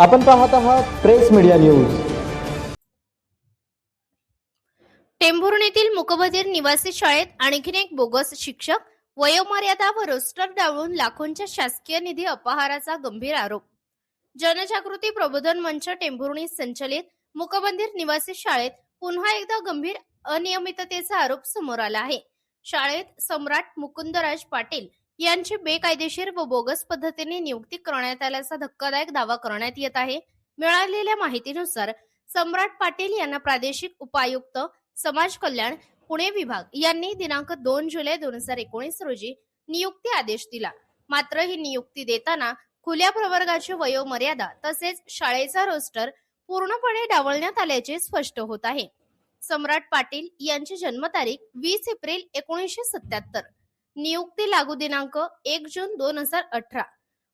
आपण पाहत आहात प्रेस मीडिया न्यूज. टेंभुर्ण मुकबधीर निवासी शाळेत आणखीन एक बोगस शिक्षक वयोमर्यादा व रोस्टर डाळून लाखोंच्या शासकीय निधी अपहाराचा गंभीर आरोप. जनजागृती प्रबोधन मंच टेंभुर्णी संचलित मुकबंधीर निवासी शाळेत पुन्हा एकदा गंभीर अनियमिततेचा आरोप समोर आला आहे. शाळेत सम्राट मुकुंदराज पाटील यांची बेकायदेशीर व बोगस पद्धतीने नियुक्ती करण्यात आल्याचा धक्कादायक दावा करण्यात येत आहे. मिळालेल्या माहितीनुसार सम्राट पाटील यांना प्रादेशिक उपायुक्त समाज कल्याण पुणे विभाग यांनी दिनांक दोन जुलै दोन हजार एकोणीस रोजी नियुक्ती आदेश दिला. मात्र ही नियुक्ती देताना खुल्या प्रवर्गाची वयोमर्यादा तसेच शाळेचा रोस्टर पूर्णपणे डावलण्यात आल्याचे स्पष्ट होत आहे. सम्राट पाटील यांची जन्मतारीख वीस एप्रिल एकोणीसशे सत्याहत्तर. नियुक्ती लागू दिनांक एक जून दोन हजार अठरा.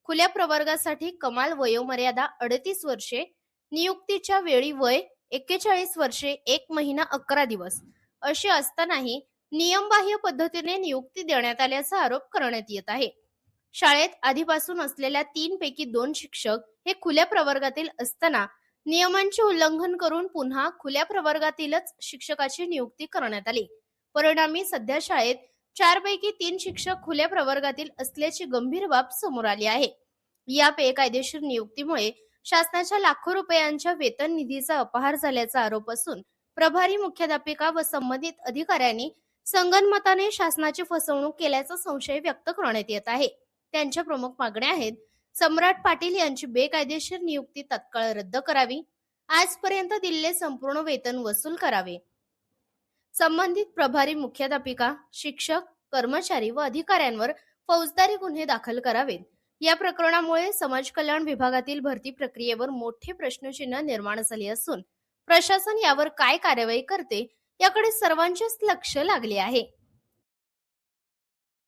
खुल्या प्रवर्गासाठी कमाल वयोमर्यादा अडतीस वर्षे नियुक्तीच्या वेळी वय एक्केचाळीस वर्षे एक महिना अकरा दिवस. असे असतानाही नियमबाह्य पद्धतीने नियुक्ती देण्यात आल्याचा आरोप करण्यात येत आहे. शाळेत आधीपासून असलेल्या तीन पैकी दोन शिक्षक हे खुल्या प्रवर्गातील असताना नियमांचे उल्लंघन करून पुन्हा खुल्या प्रवर्गातीलच शिक्षकाची नियुक्ती करण्यात आली. परिणामी सध्या शाळेत चारपैकी तीन शिक्षक खुल्या प्रवर्गातील असल्याची गंभीर बाब समोर आली आहे. या बेकायदेशीर नियुक्तीमुळे शासनाच्या लाखो रुपयांच्या वेतन निधीचा अपहार झाल्याचा आरोप असून प्रभारी मुख्याध्यापिका व संबंधित अधिकाऱ्यांनी संगनमताने शासनाची फसवणूक केल्याचा संशय व्यक्त करण्यात येत आहे. त्यांच्या प्रमुख मागण्या आहेत सम्राट पाटील यांची बेकायदेशीर नियुक्ती तत्काळ रद्द करावी आजपर्यंत दिलेले संपूर्ण वेतन वसूल करावे संबंधित प्रभारी मुख्याध्यापिका शिक्षक कर्मचारी व अधिकाऱ्यांवर फौजदारी गुन्हे दाखल करावेत. या प्रकरणामुळे समाज कल्याण विभागातील भरती प्रक्रियेवर मोठे प्रश्नचिन्ह निर्माण झाले असून प्रशासन यावर काय कार्यवाही करते याकडे सर्वांचेच लक्ष लागले आहे.